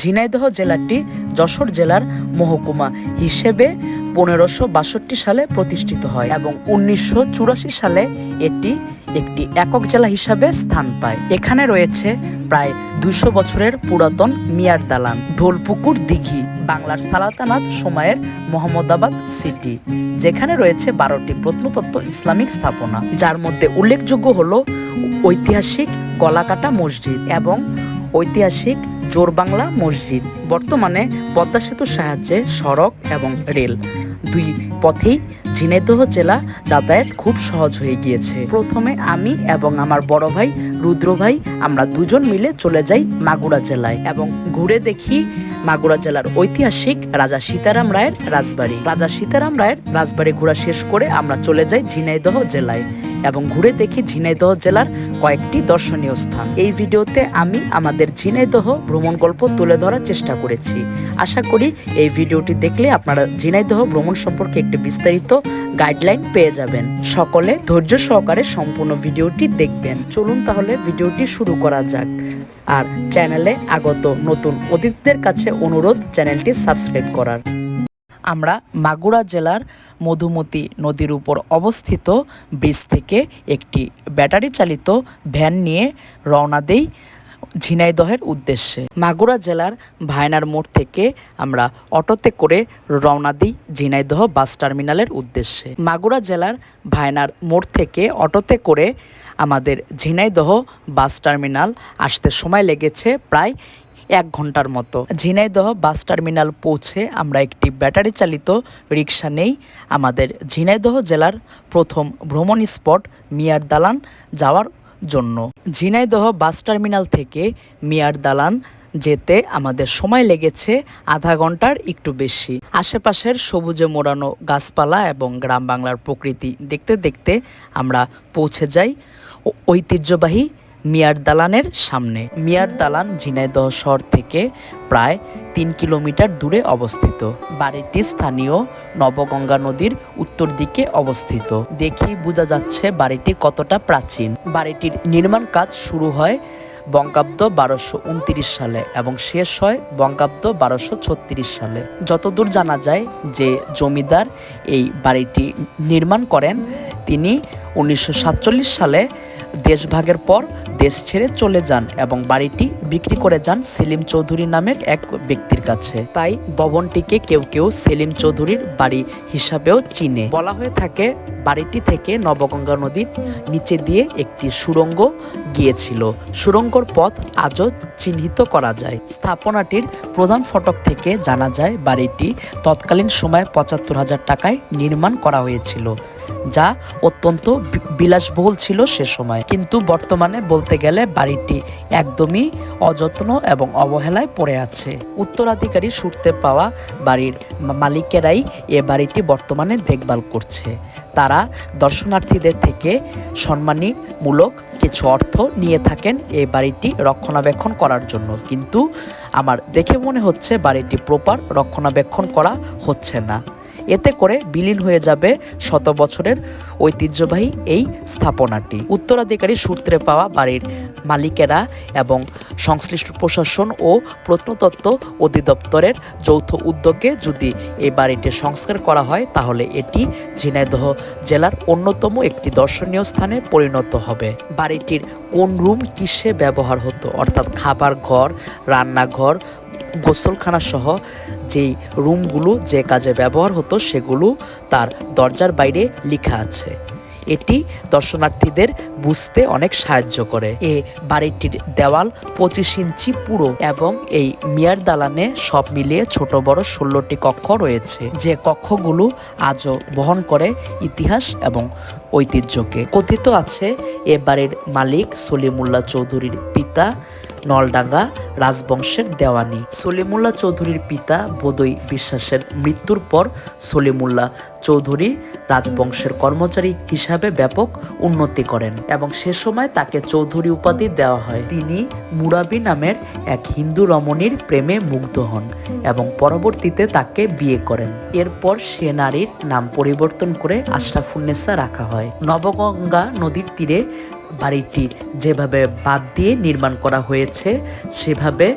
ঝিনাইদহ জেলাটি যশোর জেলার মহকুমা হিসেবে পনেরোশো বাষট্টি সালে প্রতিষ্ঠিত হয় এবং উনিশশো চুরাশি সালে এটি একটি একক জেলা হিসাবে স্থান পায়। এখানে রয়েছে প্রায় দুশো বছরের পুরাতন মিয়ার দালান, ঢোলপুকুর দিঘি, বাংলার সালাতানাত সময়ের মোহাম্মদাবাদ সিটি, যেখানে রয়েছে বারোটি প্রত্নতত্ত্ব ইসলামিক স্থাপনা। যার মধ্যে উল্লেখযোগ্য হলো ঐতিহাসিক গলাকাটা মসজিদ এবং ঐতিহাসিক জোরবাংলা মসজিদ। বর্তমানে পদ্মা সেতুর সাহায্যে সড়ক এবং রেল দুই পথেই ঝিনাইদহ জেলা যাতায়াত খুব সহজ হয়ে গিয়েছে। প্রথমে আমি এবং আমার বড় ভাই রুদ্র ভাই আমরা দুজন মিলে চলে যাই মাগুরা জেলায় এবং ঘুরে দেখি মাগুরা জেলার ঐতিহাসিক রাজা সীতারাম রায়ের রাজবাড়ি। রাজা সীতারাম রায়ের রাজবাড়ি ঘোরা শেষ করে আমরা চলে যাই ঝিনাইদহ জেলায়। এবং ঘুরে দেখি ঝিনাইদহ জেলার কয়েকটি দর্শনীয় স্থান। এই ভিডিওতে আমি আমাদের ঝিনাইদহ ভ্রমণ গল্প তুলে ধরার চেষ্টা করেছি। আশা করি এই ভিডিওটি দেখলে আপনারা ঝিনাইদহ ভ্রমণ সম্পর্কে একটি বিস্তারিত গাইডলাইন পেয়ে যাবেন। সকলে ধৈর্য সহকারে সম্পূর্ণ ভিডিওটি দেখবেন। চলুন তাহলে ভিডিওটি শুরু করা যাক। আর চ্যানেলে আগত নতুন অতিথিদের কাছে অনুরোধ, চ্যানেলটি সাবস্ক্রাইব করার। আমরা মাগুরা জেলার মধুমতি নদীর উপর অবস্থিত ব্রিজ থেকে একটি ব্যাটারি চালিত ভ্যান নিয়ে রওনা দেই ঝিনাইদহের উদ্দেশ্যে। মাগুরা জেলার ভায়নার মোড় থেকে আমরা অটোতে করে রওনা দিই ঝিনাইদহ বাস টার্মিনালের উদ্দেশ্যে। মাগুরা জেলার ভায়নার মোড় থেকে অটোতে করে আমাদের ঝিনাইদহ বাস টার্মিনাল আসতে সময় লেগেছে প্রায় এক ঘণ্টার মতো। ঝিনাইদহ বাস টার্মিনাল পৌঁছে আমরা একটি ব্যাটারি চালিত রিক্সা নেই। আমাদের ঝিনাইদহ জেলার প্রথম ভ্রমণ স্পট মিয়ার দালান যাওয়ার জন্য। ঝিনাইদহ বাস টার্মিনাল থেকে মিয়ার দালান যেতে আমাদের সময় লেগেছে আধা ঘণ্টার একটু বেশি। আশেপাশের সবুজে মোড়ানো গাছপালা এবং গ্রাম বাংলার প্রকৃতি দেখতে দেখতে আমরা পৌঁছে যাই। ঐতিহ্যবাহী মিয়ার দালানের সামনে। মিয়ার দালান ঝিনাইদহ শহর থেকে প্রায় তিন কিলোমিটার দূরে অবস্থিত। বাড়িটি স্থানীয় নবগঙ্গা নদীর উত্তর দিকে অবস্থিত। দেখি বোঝা যাচ্ছে বাড়িটি কতটা প্রাচীন। বাড়িটির নির্মাণ কাজ শুরু হয় বঙ্গাব্দ বারোশো উনত্রিশ সালে এবং শেষ হয় বঙ্গাব্দ বারোশো ছত্রিশ সালে। যতদূর জানা যায় যে জমিদার এই বাড়িটি নির্মাণ করেন, তিনি উনিশশো সাতচল্লিশ সালে দেশভাগের পর দেশ ছেড়ে চলে যান এবং বাড়িটি বিক্রি করে যান সেলিম চৌধুরী নামের এক ব্যক্তির কাছে। তাই ভবনটিকে কেউ কেউ সেলিম চৌধুরীর বাড়ি হিসাবেও চিনে। বলা হয়ে থাকে, বাড়িটি থেকে নবগঙ্গা নদীর নিচে দিয়ে একটি সুড়ঙ্গ গিয়েছিল। সুড়ঙ্গর পথ আজও চিহ্নিত করা যায়। স্থাপনাটির প্রধান ফটক থেকে জানা যায়, বাড়িটি তৎকালীন সময়ে পঁচাত্তর হাজার টাকায় নির্মাণ করা হয়েছিল। যা অত্যন্ত বিলাসবহুল ছিল সে সময়। কিন্তু বর্তমানে বলতে গেলে বাড়িটি একদমই অযত্ন এবং অবহেলায় পড়ে আছে। উত্তরাধিকারী সূত্রে পাওয়া বাড়ির মালিকেরাই এ বাড়িটি বর্তমানে দেখভাল করছে। তারা দর্শনার্থীদের থেকে সম্মানীমূলক কিছু অর্থ নিয়ে থাকেন এই বাড়িটি রক্ষণাবেক্ষণ করার জন্য। কিন্তু আমার দেখে মনে হচ্ছে বাড়িটি প্রপার রক্ষণাবেক্ষণ করা হচ্ছে না। এতে করে বিলীন হয়ে যাবে শত বছরের ঐতিহ্যবাহী এই স্থাপনাটি। উত্তরাধিকারী সূত্রে পাওয়া বাড়ির মালিকেরা এবং সংশ্লিষ্ট প্রশাসন ও প্রত্নতত্ত্ব অধিদপ্তরের যৌথ উদ্যোগে যদি এই বাড়িটি সংস্কার করা হয়, তাহলে এটি ঝিনাইদহ জেলার অন্যতম একটি দর্শনীয় স্থানে পরিণত হবে। বাড়িটির কোন রুম কিসে ব্যবহার হতো? অর্থাৎ খাবার ঘর, রান্নাঘর গোসলখানা সহ যেই রুমগুলো যে কাজে ব্যবহার হতো সেগুলো তার দরজার বাইরে লেখা আছে। এটি দর্শনার্থীদের বুঝতে অনেক সাহায্য করে। এ বাড়িটির দেওয়াল পঁচিশ ইঞ্চি পুরো এবং এই মিয়ার দালানে সব মিলিয়ে ছোট বড় ষোলোটি কক্ষ রয়েছে। যে কক্ষগুলো আজও বহন করে ইতিহাস এবং ঐতিহ্যকে। কথিত আছে, এ বাড়ির মালিক সলিমুল্লাহ চৌধুরীর পিতা নলডাঙ্গা রাজবংশের দেওয়ানি। সলিমুল্লাহ চৌধুরীর পিতা বোদই বিশ্বাসের মৃত্যুর পর সলিমুল্লাহ চৌধুরী রাজবংশের কর্মচারী হিসাবে ব্যাপক উন্নতি করেন এবং সে সময় তাকে চৌধুরী উপাধি দেওয়া হয়। তিনি মুরাবি নামের এক হিন্দু রমণীর প্রেমে মুগ্ধ হন এবং পরবর্তীতে তাকে বিয়ে করেন। এরপর সে নারীর নাম পরিবর্তন করে আশরাফুন্নেসা রাখা হয়। নবগঙ্গা নদীর তীরে বাড়িটি যেভাবে বাদ দিয়ে নির্মাণ করা হয়েছে, সেভাবে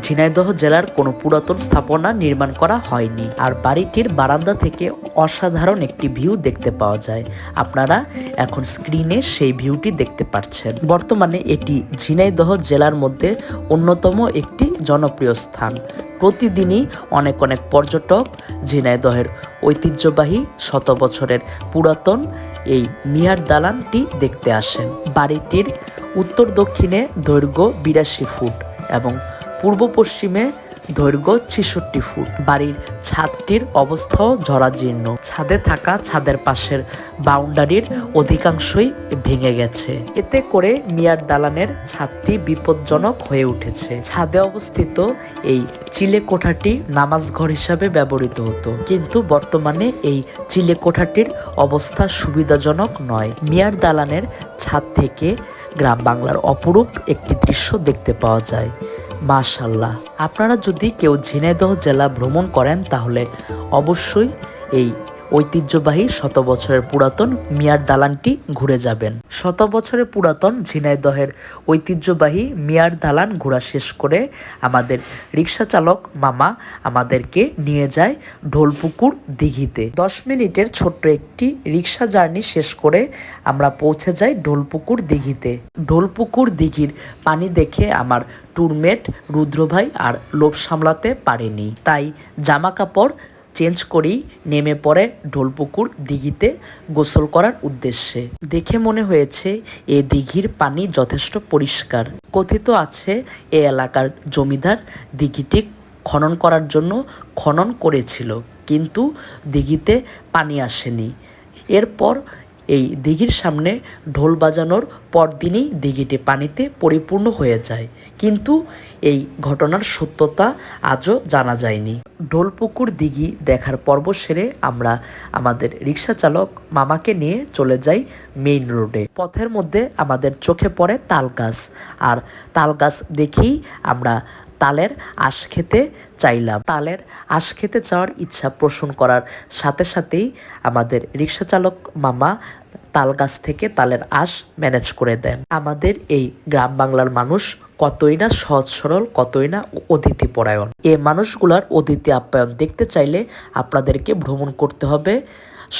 ঝিনাইদহ জেলার কোনো পুরাতন স্থাপনা নির্মাণ করা হয়নি। আর বাড়িটির বারান্দা থেকে অসাধারণ একটি ভিউ দেখতে পাওয়া যায়। আপনারা এখন স্ক্রিনে সেই ভিউটি দেখতে পাচ্ছেন। বর্তমানে এটি ঝিনাইদহ জেলার মধ্যে অন্যতম একটি জনপ্রিয় স্থান। প্রতিদিনই অনেক অনেক পর্যটক ঝিনাইদহের ঐতিহ্যবাহী শত বছরের পুরাতন এই মিয়ার দালানটি দেখতে আসেন। বাড়িটির উত্তর দক্ষিণে দৈর্ঘ্য বিরাশি ফুট এবং পূর্ব পশ্চিমে দৈর্ঘ্য ছেষট্টি ফুট। বাড়ির ছাদটির অবস্থাও জরাজীর্ণ। ছাদে থাকা ছাদের পাশের বাউন্ডারির অধিকাংশই ভেঙে গেছে। এতে করে মিয়ার দালানের ছাদটি বিপজ্জনক হয়ে উঠেছে। ছাদে অবস্থিত এই চিলে কোঠাটি নামাজ ঘর হিসাবে ব্যবহৃত হতো। কিন্তু বর্তমানে এই চিলে কোঠাটির অবস্থা সুবিধাজনক নয়। মিয়ার দালানের ছাদ থেকে গ্রাম বাংলার অপরূপ একটি দৃশ্য দেখতে পাওয়া যায়। মাশাল্লাহ আপনারা যদি কেউ ঝিনাইদহ জেলা ভ্রমণ করেন তাহলে অবশ্যই এই ঐতিহ্যবাহী শত বছরের পুরাতন মিয়ার দালানটি ঘুরে যাবেন। শত বছরের পুরাতন ঝিনাইদহের ঐতিহ্যবাহী মিয়ার দালান ঘোরা শেষ করে আমাদের রিক্সা চালক মামা আমাদেরকে নিয়ে যায় ঢোলপুকুর দিঘিতে। দশ মিনিটের ছোট্ট একটি রিক্সা জার্নি শেষ করে আমরা পৌঁছে যাই ঢোলপুকুর দিঘিতে। ঢোলপুকুর দিঘির পানি দেখে আমার টুরমেট রুদ্রভাই আর লোভ সামলাতে পারেনি। তাই জামা কাপড় চেঞ্জ করেই নেমে পড়ে ঢোলপুকুর দিঘিতে গোসল করার উদ্দেশ্যে। দেখে মনে হয়েছে এ দিঘির পানি যথেষ্ট পরিষ্কার। কথিত আছে, এ এলাকার জমিদার দিঘিটি খনন করার জন্য খনন করেছিল, কিন্তু দিঘিতে পানি আসেনি। এরপর এই দিঘির সামনে ঢোল বাজানোর পরদিনই দিঘিটি পানিতে পরিপূর্ণ হয়ে যায়। কিন্তু এই ঘটনার সত্যতা আজও জানা যায়নি। ঢোলপুকুর দিঘি দেখার পর্ব সেরে আমরা আমাদের রিক্সা চালক মামাকে নিয়ে চলে যাই মেইন রোডে। পথের মধ্যে আমাদের চোখে পড়ে তাল গাছ আর তাল গাছ দেখেই আমরা তালের আশ খেতে চাইলাম। তালের আশ খেতে চাওয়ার ইচ্ছা পোষণ করার সাথে সাথেই আমাদের রিক্সা চালক মামা তাল গাছ থেকে তালের আশ ম্যানেজ করে দেন। আমাদের এই গ্রাম বাংলার মানুষ কতই না সহজ সরল, কতই না অতিথি পরায়ণ এ মানুষগুলার অতিথি আপ্যায়ন দেখতে চাইলে আপনাদেরকে ভ্রমণ করতে হবে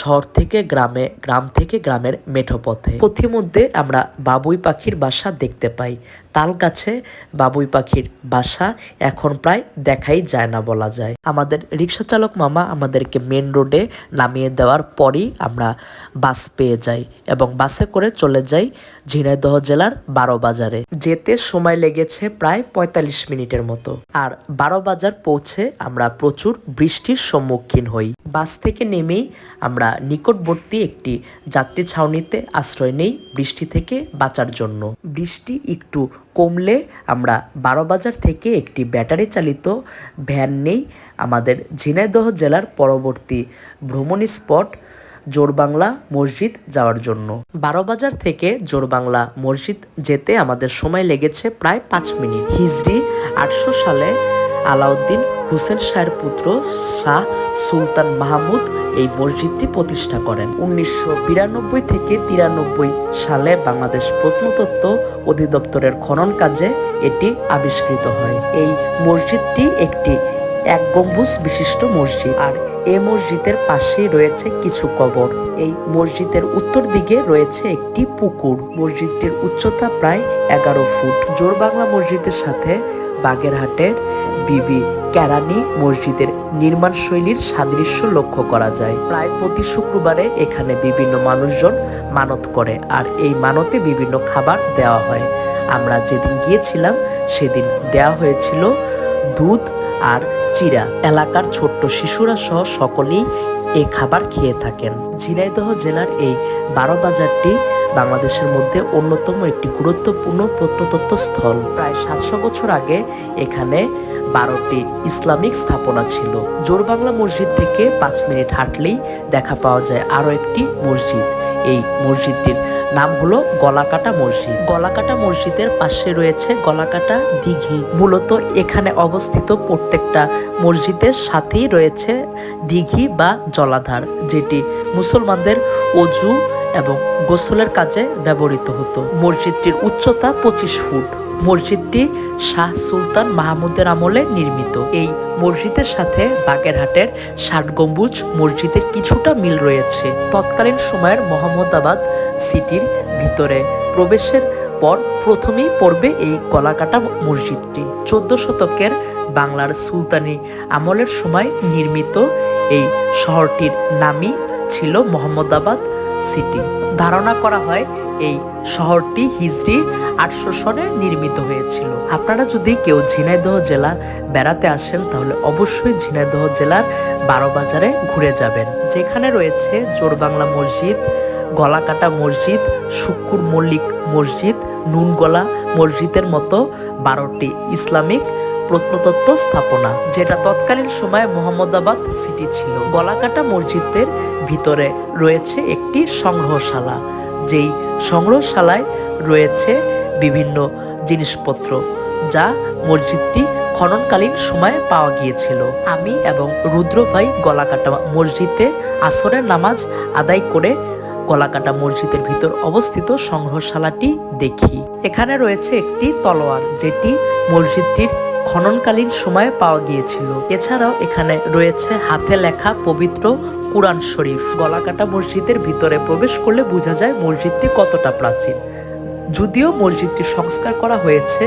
শহর থেকে গ্রামে, গ্রাম থেকে গ্রামের মেঠো পথে। পথিমধ্যে আমরা বাবুই পাখির বাসা দেখতে পাই। তাল গাছে বাবুই পাখির বাসা এখন প্রায় দেখাই যায় না বলা যায়। আমাদের রিক্সা চালক মামা আমাদেরকে মেন রোডে নামিয়ে দেওয়ার পরই আমরা বাস পেয়ে যাই এবং বাসে করে চলে যাই ঝিনাইদহ জেলার বারো বাজারে। যেতে সময় লেগেছে প্রায় পঁয়তাল্লিশ মিনিটের মতো। আর বারো বাজার পৌঁছে আমরা প্রচুর বৃষ্টির সম্মুখীন হই। বাস থেকে নেমেই আমরা নিকটবর্তী একটি যাত্রী ছাউনিতে আশ্রয় নেই বৃষ্টি থেকে বাঁচার জন্য। বৃষ্টি একটু কমলে আমরা বারো বাজার থেকে একটি ব্যাটারি চালিত ভ্যান নেই। আমাদের ঝিনাইদহ জেলার পরবর্তী ভ্রমণ স্পট জোরবাংলা মসজিদ যাওয়ার জন্য। বারোবাজার থেকে জোরবাংলা মসজিদ যেতে আমাদের সময় লেগেছে প্রায় পাঁচ মিনিট। হিজড়ি আটশো সালে আলাউদ্দিন হুসেন শাহের পুত্র শাহ সুলতান মাহমুদ এই মসজিদটি প্রতিষ্ঠা করেন। উনিশশো বিরানব্বই থেকে তিরানব্বই সালে বাংলাদেশ প্রত্নতত্ত্ব অধিদপ্তরের খনন কাজে এটি আবিষ্কৃত হয়। এই মসজিদটি একটি এক গম্বুজ বিশিষ্ট মসজিদ আর এ মসজিদের পাশেই রয়েছে কিছু কবর। এই মসজিদের উত্তর দিকে রয়েছে একটি পুকুর। মসজিদটির উচ্চতা প্রায় এগারো ফুট। জোরবাংলা মসজিদের সাথে বাগেরহাটের বিবি ক্যারানি মসজিদের নির্মাণ শৈলীর সাদৃশ্য লক্ষ্য করা যায়। প্রায় প্রতি শুক্রবারে এখানে বিভিন্ন মানুষজন মানত করে আর এই মানতে বিভিন্ন খাবার দেওয়া হয়। আমরা যেদিন গিয়েছিলাম, সেদিন দেওয়া হয়েছিল দুধ আর চিরা। এলাকার ছোট্ট শিশুরা সহ সকলেই এই খাবার খেয়ে থাকেন। ঝিনাইদহ জেলার এই বারো বাজারটি বাংলাদেশের মধ্যে অন্যতম একটি গুরুত্বপূর্ণ প্রত্নতত্ত্ব স্থল প্রায় সাতশো বছর আগে এখানে বারোটি ইসলামিক স্থাপনা ছিল। জোরবাংলা মসজিদ থেকে পাঁচ মিনিট হাঁটলেই দেখা পাওয়া যায় আরও একটি মসজিদ। এই মসজিদটির নাম হলো গলাকাটা মসজিদ। গলাকাটা মসজিদের পাশে রয়েছে গলাকাটা দিঘি। মূলত এখানে অবস্থিত প্রত্যেকটা মসজিদের সাথেই রয়েছে দিঘি বা জলাধার, যেটি মুসলমানদের অজু এবং গোসলের কাজে ব্যবহৃত হতো। মসজিদটির উচ্চতা পঁচিশ ফুট। মসজিদটি শাহ সুলতান মাহমুদের আমলে নির্মিত। এই মসজিদের সাথে বাগেরহাটের ষাট গম্বুজ মসজিদের কিছুটা মিল রয়েছে। তৎকালীন সময়ের মোহাম্মদাবাদ সিটির ভিতরে প্রবেশের পর প্রথমেই পড়বে এই গলাকাটা মসজিদটি। চোদ্দ শতকের বাংলার সুলতানি আমলের সময় নির্মিত এই শহরটির নামই ছিল মোহাম্মদাবাদ সিটি। ধারণা করা হয় এই শহরটি হিজড়ি আটশো সনে নির্মিত হয়েছিল। আপনারা যদি কেউ ঝিনাইদহ জেলা বেড়াতে আসেন, তাহলে অবশ্যই ঝিনাইদহ জেলার বারোবাজারে ঘুরে যাবেন। যেখানে রয়েছে জোরবাংলা মসজিদ, গলাকাটা মসজিদ শুক্কুর মল্লিক মসজিদ, নুনগলা মসজিদের মতো বারোটি ইসলামিক প্রত্নতত্ত্ব স্থাপনা, যেটা তৎকালীন সময়ে মোহাম্মদাবাদ সিটি ছিল। গলাকাটা মসজিদের ভিতরে রয়েছে একটি সংগ্রহশালা, যেই সংগ্রহশালায় রয়েছে বিভিন্ন জিনিসপত্র যা মসজিদটি খননকালীন সময়ে পাওয়া গিয়েছিল। আমি এবং রুদ্রভাই গলাকাটা মসজিদে আসরের নামাজ আদায় করে গলাকাটা মসজিদের ভিতর অবস্থিত সংগ্রহশালাটি দেখি। এখানে রয়েছে একটি তলোয়ার, যেটি মসজিদটির খননকালীন সময়ে পাওয়া গিয়েছিল। এছাড়াও এখানে রয়েছে হাতে লেখা পবিত্র কুরআন শরীফ। গলাকাটা মসজিদের ভিতরে প্রবেশ করলে বোঝা যায় মসজিদটি কতটা প্রাচীন। যদিও মসজিদটি সংস্কার করা হয়েছে,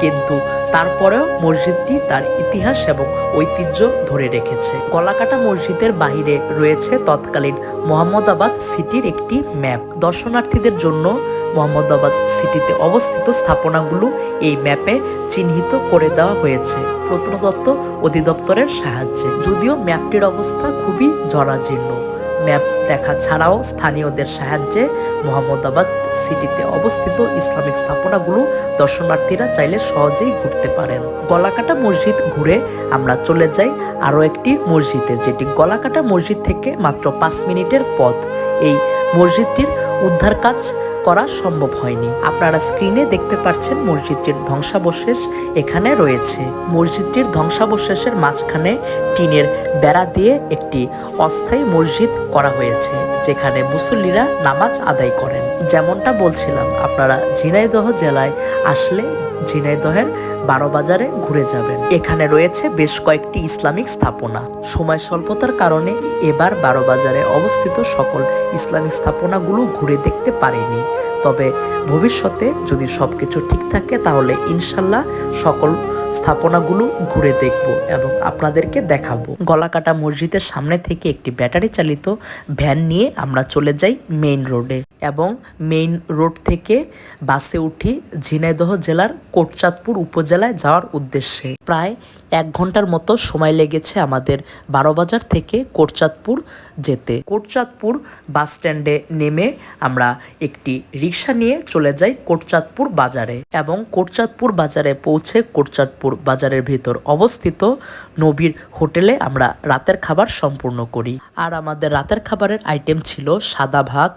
কিন্তু তারপরেও মসজিদটি তার ইতিহাস এবং ঐতিহ্য ধরে রেখেছে। গলাকাটা মসজিদের বাহিরে রয়েছে তৎকালীন মোহাম্মদাবাদ সিটির একটি ম্যাপ। দর্শনার্থীদের জন্য মোহাম্মদাবাদ সিটিতে অবস্থিত স্থাপনাগুলো এই ম্যাপে চিহ্নিত করে দেওয়া হয়েছে। প্রত্নতত্ত্ব অধিদপ্তরের সাহায্যে। যদিও ম্যাপটির অবস্থা খুবই জরাজীর্ণ। ম্যাপ দেখা ছাড়াও স্থানীয়দের সাহায্যে মোহাম্মদাবাদ সিটিতে অবস্থিত ইসলামিক স্থাপনাগুলো দর্শনার্থীরা চাইলে সহজেই ঘুরতে পারেন। গলাকাটা মসজিদ ঘুরে আমরা চলে যাই আরও একটি মসজিদে, যেটি গলাকাটা মসজিদ থেকে মাত্র পাঁচ মিনিটের পথ। এই মসজিদটির উদ্ধার কাজ করা সম্ভব হয়নি। আপনারা স্ক্রিনে দেখতে পাচ্ছেন মসজিদটির ধ্বংসাবশেষ এখানে রয়েছে। মসজিদটির ধ্বংসাবশেষের মাঝখানে টিনের বেড়া দিয়ে একটি অস্থায়ী মসজিদ করা হয়েছে, যেখানে মুসল্লিরা নামাজ আদায় করেন। যেমনটা বলছিলাম, আপনারা ঝিনাইদহ জেলায় আসলে ঝিনাইদহের বারো বাজারে ঘুরে যাবেন। এখানে রয়েছে বেশ কয়েকটি ইসলামিক স্থাপনা। সময় স্বল্পতার কারণে এবার বারো বাজারে অবস্থিত সকল ইসলামিক স্থাপনাগুলো ঘুরে দেখতে পারিনি। তবে ভবিষ্যতে যদি সবকিছু ঠিক থাকে, তাহলে ইনশাল্লাহ সকল স্থাপনাগুলো ঘুরে দেখব এবং আপনাদেরকে দেখাবো। গলাকাটা মসজিদের সামনে থেকে একটি ব্যাটারি চালিত ভ্যান নিয়ে আমরা চলে যাই মেইন রোডে। এবং মেইন রোড থেকে বাসে উঠি ঝিনাইদহ জেলার কোটচাঁদপুর উপজেলায় যাওয়ার উদ্দেশ্যে। প্রায় এক ঘণ্টার মতো সময় লেগেছে আমাদের বারোবাজার থেকে কোটচাঁদপুর যেতে। কোটচাঁদপুর বাস স্ট্যান্ডে নেমে আমরা একটি রিক্সা নিয়ে চলে যাই কোটচাঁদপুর বাজারে এবং কোটচাঁদপুর বাজারে পৌঁছে কোটচাঁদপুর বাজারের ভিতর অবস্থিত নবীর হোটেলে আমরা রাতের খাবার সম্পূর্ণ করি। আর আমাদের রাতের খাবারের আইটেম ছিল সাদা ভাত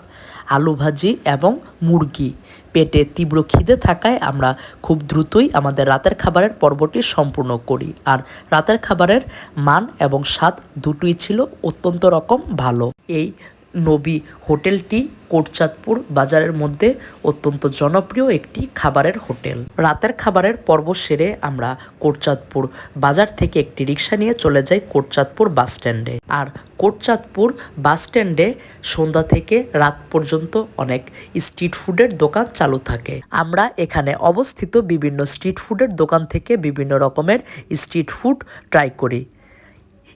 আলু ভাজি এবং মুরগি। পেটে তীব্র খিদে থাকায় আমরা খুব দ্রুতই আমাদের রাতের খাবারের পর্বটি সম্পূর্ণ করি। আর রাতের খাবারের মান এবং স্বাদ দুটোই ছিল অত্যন্ত রকম ভালো। এই নবী হোটেলটি কোটচাঁদপুর বাজারের মধ্যে অত্যন্ত জনপ্রিয় একটি খাবারের হোটেল। রাতের খাবারের পর্ব সেরে আমরা কোটচাঁদপুর বাজার থেকে একটি রিক্সা নিয়ে চলে যাই কোটচাঁদপুর বাস স্ট্যান্ডে। আর কোটচাঁদপুর বাস স্ট্যান্ডে সন্ধ্যা থেকে রাত পর্যন্ত অনেক স্ট্রিট ফুডের দোকান চালু থাকে। আমরা এখানে অবস্থিত বিভিন্ন স্ট্রিট ফুডের দোকান থেকে বিভিন্ন রকমের স্ট্রিট ফুড ট্রাই করি।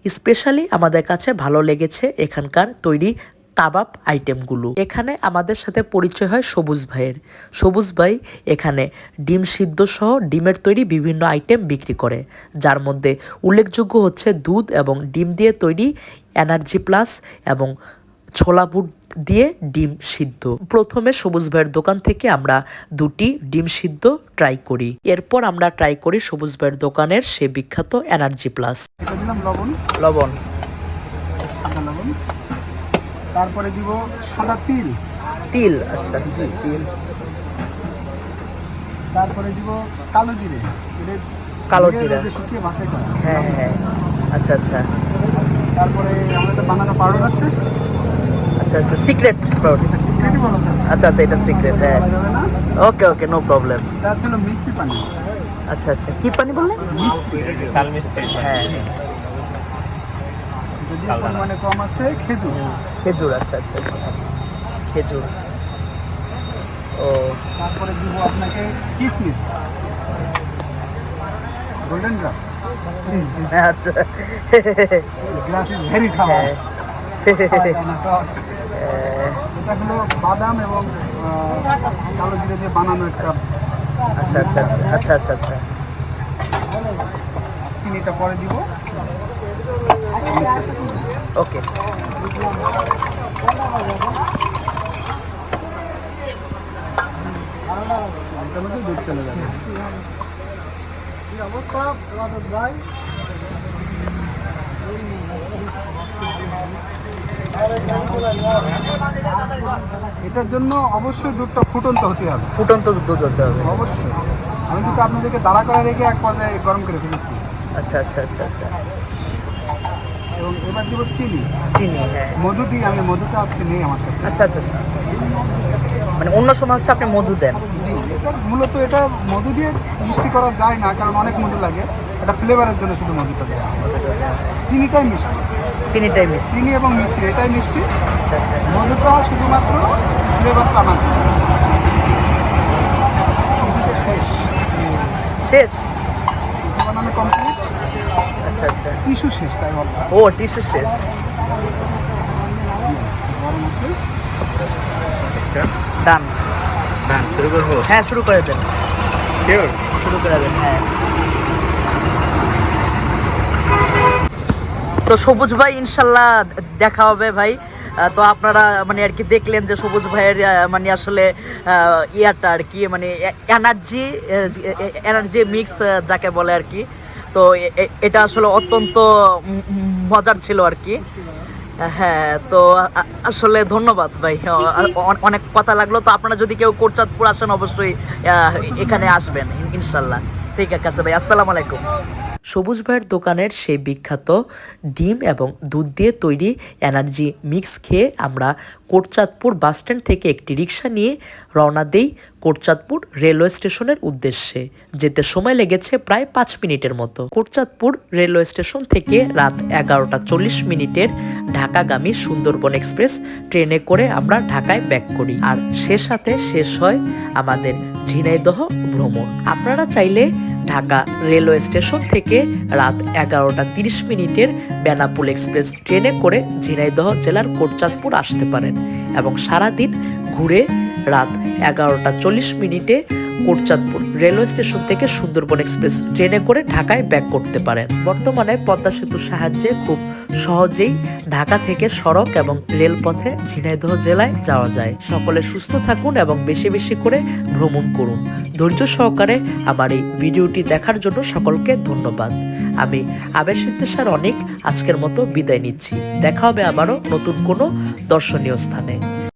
স্পেশালি আমাদের কাছে ভালো লেগেছে এখানকার তৈরি কাবাব আইটেমগুলো। এখানে আমাদের সাথে পরিচয় হয় সবুজ ভাইয়ের। সবুজ ভাই এখানে ডিম সিদ্ধ সহ ডিমের তৈরি বিভিন্ন আইটেম বিক্রি করে। যার মধ্যে উল্লেখযোগ্য হচ্ছে দুধ এবং ডিম দিয়ে তৈরি এনার্জি প্লাস এবং ছোলা বুট দিয়ে ডিম সিদ্ধ। প্রথমে সবুজ ভাইয়ের দোকান থেকে আমরা দুটি ডিম সিদ্ধ ট্রাই করি। এরপর আমরা ট্রাই করি সবুজ ভাইয়ের দোকানের সে বিখ্যাত এনার্জি প্লাস। লবণ? লবণ। লবণ? তারপরে দিব সাদা তিল। তিল আচ্ছা। তিল। তারপরে দিব কালো জিরে। কালো জিরে শুকিয়ে করা হ্যাঁ হ্যাঁ হ্যাঁ। আচ্ছা আচ্ছা। তারপরে আমাদের বানানো পাউডার আছে। আচ্ছা আচ্ছা। সিক্রেট এটা সিক্রেটই বলা আচ্ছা আচ্ছা এটা সিক্রেট হ্যাঁ। ওকে ওকে নো। প্রবলেম ছিল মিশ্রি পানি। আচ্ছা আচ্ছা। কি পানি বললেন? মিশ্রি হ্যাঁ। পরিমাণে কম আছে খেজুর। খেজুর আচ্ছা আচ্ছা আচ্ছা। খেজুর। ও। তারপরে দিব আপনাকে কিসমিস। গোল্ডেন গ্রাস আচ্ছা। গ্রাস ইজ ভেরি হ্যাঁ। এটা হলো বাদাম এবং কালো জিরে দিয়ে বানানো একটা আচ্ছা আচ্ছা আচ্ছা আচ্ছা আচ্ছা। চিনিটা পরে দিব। ওকে এটার মধ্যে দুধ চলে যাবে এটার জন্য অবশ্যই দুধটা ফুটন্ত হতে হবে। ফুটন্ত দুধ হতে হবে। অবশ্যই। আমি কিন্তু আপনাদেরকে দাঁড়া করে রেখে এক পর্যায়ে গরম করে ফেলেছি। আচ্ছা আচ্ছা আচ্ছা আচ্ছা। এবং এবার দিব চিনি। চিনি হ্যাঁ। মধু দিই আমি মধুটা আজকে নেই আমার কাছে। আচ্ছা আচ্ছা আচ্ছা। মানে অন্য সময় হচ্ছে আপনি মধু দেন। জি এটা মূলত এটা মধু দিয়ে মিষ্টি করা যায় না কারণ অনেক মধু লাগে। এটা ফ্লেভারের জন্য শুধু মধুটা দেওয়া চিনিটাই মিষ্টি। চিনিটাই মিশি চিনি এবং মিষ্টি এটাই মিষ্টি। আচ্ছা আচ্ছা আচ্ছা। মধুটা শুধুমাত্র ফ্লেভার টানা শেষ। শেষ? কমপ্লিট আচ্ছা আচ্ছা টিস্যু শেষ তাই বলতে। ও টিস্যু শেষ। গরম ডান। হ্যাঁ শুরু করব? হ্যাঁ শুরু করে দেন। শুরু করে দেন হ্যাঁ। তো সবুজ ভাই ইনশাল্লাহ দেখা হবে ভাই। তো আপনারা মানে আর কি দেখলেন যে সবুজ ভাইয়ের মানে আসলে আহ, ইয়াটা আর কি মানে এনার্জি এনার্জি মিক্স যাকে বলে আর কি। তো এটা আসলে অত্যন্ত মজার ছিল আর কি। হ্যাঁ তো আসলে ধন্যবাদ ভাই। অনেক কথা লাগল। তো আপনারা যদি কেউ কোরচাঁদপুর আসেন, অবশ্যই এখানে আসবেন, ইন- ইনশাল্লাহ। ঠিক আছে ভাই, আসসালামু আলাইকুম। সবুজ ভাইয়ের দোকানের সেই বিখ্যাত ডিম এবং দুধ দিয়ে তৈরি এনার্জি মিক্স খেয়ে আমরা কোটচাঁদপুর বাসস্ট্যান্ড থেকে একটি রিক্সা নিয়ে রওনা দেই কোটচাঁদপুর রেলওয়ে স্টেশনের উদ্দেশ্যে। যেতে সময় লেগেছে প্রায় পাঁচ মিনিটের মতো। কোটচাঁদপুর রেলওয়ে স্টেশন থেকে রাত এগারোটা চল্লিশ মিনিটের ঢাকাগামী সুন্দরবন এক্সপ্রেস ট্রেনে করে আমরা ঢাকায় ব্যাক করি। আর সে সাথে শেষ হয় আমাদের ঝিনাইদহ ভ্রমণ। আপনারা চাইলে ঢাকা রেলওয়ে স্টেশন থেকে রাত এগারোটা তিরিশ মিনিটের বেনাপুল এক্সপ্রেস ট্রেনে করে ঝিনাইদহ জেলার কোটচাঁদপুর আসতে পারেন। এবং সারাদিন ঘুরে রাত এগারোটা চল্লিশ মিনিটে কোটচাঁদপুর রেলওয়ে স্টেশন থেকে সুন্দরবন এক্সপ্রেস ট্রেনে করে ঢাকায় ব্যাক করতে পারেন। বর্তমানে পদ্মা সেতুর সাহায্যে খুব সহজেই ঢাকা থেকে সড়ক এবং রেলপথে ঝিনাইদহ জেলায় যাওয়া যায়। সকলে সুস্থ থাকুন এবং বেশি বেশি করে ভ্রমণ করুন। ধৈর্য সহকারে আমার এই ভিডিওটি দেখার জন্য সকলকে ধন্যবাদ। আমি আবেশ ইত্তেশার অনেক, আজকের মতো বিদায় নিচ্ছি। দেখা হবে আবারও নতুন কোনো দর্শনীয় স্থানে।